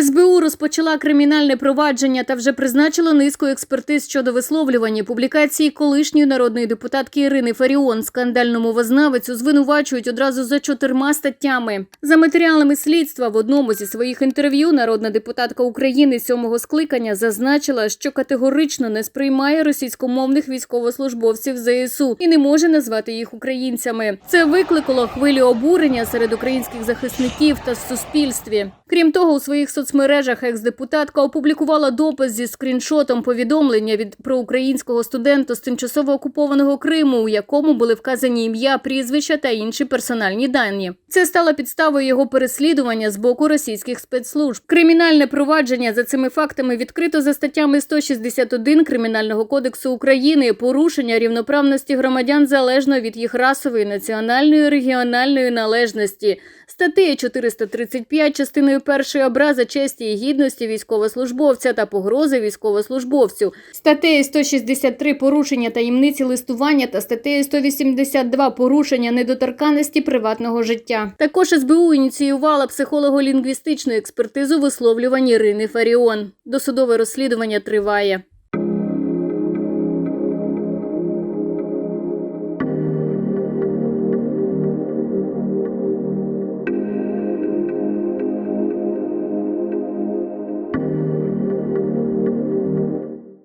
СБУ розпочала кримінальне провадження та вже призначила низку експертиз щодо висловлювання публікації колишньої народної депутатки Ірини Фаріон. Скандальному вознавицю звинувачують одразу за чотирма статтями. За матеріалами слідства в одному зі своїх інтерв'ю народна депутатка України сьомого скликання зазначила, що категорично не сприймає російськомовних військовослужбовців ЗСУ і не може назвати їх українцями. Це викликало хвилю обурення серед українських захисників та суспільстві. Крім того, у своїх соцмережах екс-депутатка опублікувала допис зі скріншотом повідомлення від проукраїнського студента з тимчасово окупованого Криму, у якому були вказані ім'я, прізвища та інші персональні дані. Це стало підставою його переслідування з боку російських спецслужб. Кримінальне провадження за цими фактами відкрито за статтями 161 Кримінального кодексу України порушення рівноправності громадян залежно від їх расової, національної, регіональної належності. Статтею 435 частиною першої образа честі і гідності військовослужбовця та погрози військовослужбовцю. Статтею 163 порушення таємниці листування та статтею 182 порушення недоторканності приватного життя. Також СБУ ініціювала психолого-лінгвістичну експертизу висловлювань Ірини Фаріон. Досудове розслідування триває.